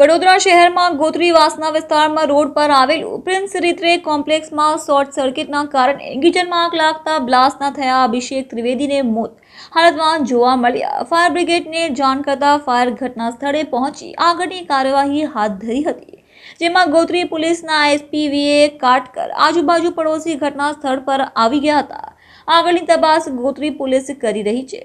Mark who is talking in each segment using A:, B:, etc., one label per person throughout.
A: વડોદરા શહેરમાં ગોત્રીવાસના વિસ્તારમાં રોડ પર આવેલું પ્રિન્સ રીત્રે કોમ્પ્લેક્સમાં શોર્ટ સર્કિટના કારણે કિચનમાં આગ લાગતા બ્લાસ્ટના થયા અભિષેક ત્રિવેદીને મોત. હાલતમાં જોવા મળ્યા, ફાયર બ્રિગેડને જાણ કરતાં ફાયર ઘટના સ્થળે પહોંચી આગળની કાર્યવાહી હાથ ધરી હતી, જેમાં ગોત્રી પોલીસના એસપીવીએ કાટકર, આજુબાજુ પડોશી ઘટના સ્થળ પર આવી ગયા હતા. આગળની તપાસ ગોત્રી પોલીસ કરી રહી છે.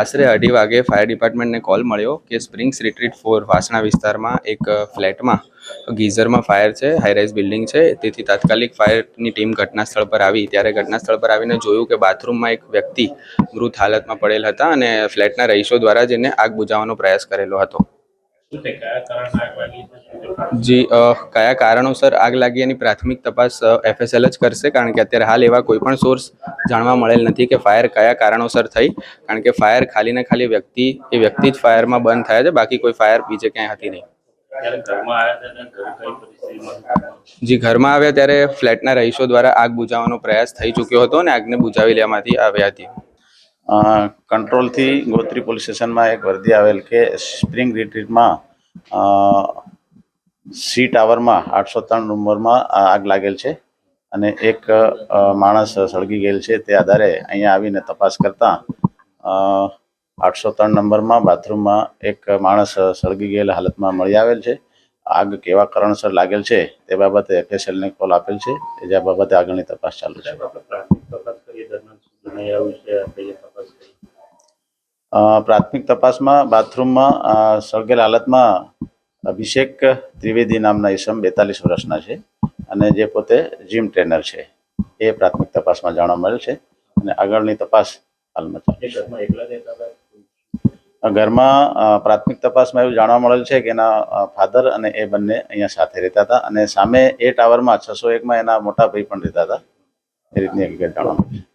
B: આશરે અઢી વાગે ફાયર ડિપાર્ટમેન્ટને કોલ મળ્યો કે સ્પ્રિંગ્સ રિટ્રીટ ફોર વાસણા વિસ્તારમાં એક ફ્લેટમાં ગીઝરમાં ફાયર છે હાઈરાઇઝ બિલ્ડિંગ છે. તેથી તાત્કાલિક ફાયરની ટીમ ઘટના સ્થળ પર આવી. ત્યારે ઘટના સ્થળ પર આવીને જોયું કે બાથરૂમમાં એક વ્યક્તિ મૃત હાલતમાં પડેલ હતા અને ફ્લેટના રહીશો દ્વારા જેને આગ બુઝાવવાનો પ્રયાસ કરેલો હતો. જી કયા કારણોસર આગ લાગી એની પ્રાથમિક તપાસ એફએસએલ જ કરશે? કારણ કે અત્યારે હાલ એવા કોઈ પણ સોર્સ જાણવા મળેલ નથી કે ફાયર કયા કારણોસર થઈ. કારણ કે ફાયર ખાલી ને ખાલી વ્યક્તિ એ વ્યક્તિ જ ફાયરમાં બંધ થયા છે. બાકી કોઈ ફાયર બીજે ક્યાંય હતી નહીં. જી ઘરમાં આવ્યા ત્યારે ફ્લેટના રહીશો દ્વારા આગ બુઝાવવાનો પ્રયાસ થઈ ચૂક્યો હતો અને આગને બુઝાવી લેવામાંથી આવ્યા હતી.
C: કંટ્રોલથી ગોત્રી પોલીસ સ્ટેશનમાં એક વર્દી આવેલ કે સ્પ્રિંગ રિટ્રીટમાં સી ટાવરમાં આઠસો ત્રણ નંબરમાં આગ લાગેલ છે અને એક માણસ સળગી ગયેલ છે તે આધારે અહીંયા આવીને તપાસ કરતાં આઠસો ત્રણ નંબરમાં બાથરૂમમાં એક માણસ સળગી ગયેલ હાલતમાં મળી આવેલ છે. આગ કેવા કારણસર લાગેલ છે તે બાબતે એફએસએલને કોલ આપેલ છે એ જે બાબતે આગળની તપાસ ચાલુ છે.
D: પ્રાથમિક
C: તપાસમાં બાથરૂમમાં સળગેલ હાલતમાં અભિષેક ત્રિવેદી નામના ઈસમ બેતાલીસ વર્ષના છે અને જે પોતે જીમ ટ્રેનર છે. એ પ્રાથમિક તપાસમાં જાણવા મળેલ છે અને આગળની તપાસ હાલમાં ચાલે
D: ઘરમાં
C: છે પ્રાથમિક તપાસમાં એવું જાણવા મળેલ છે કે એના ફાધર અને એ બંને અહીંયા સાથે રહેતા હતા અને સામે એ ટાવરમાં છસો એકમાં એના મોટા ભાઈ પણ રહેતા હતા. એ રીતની હકીકત જાણવા મળી છે.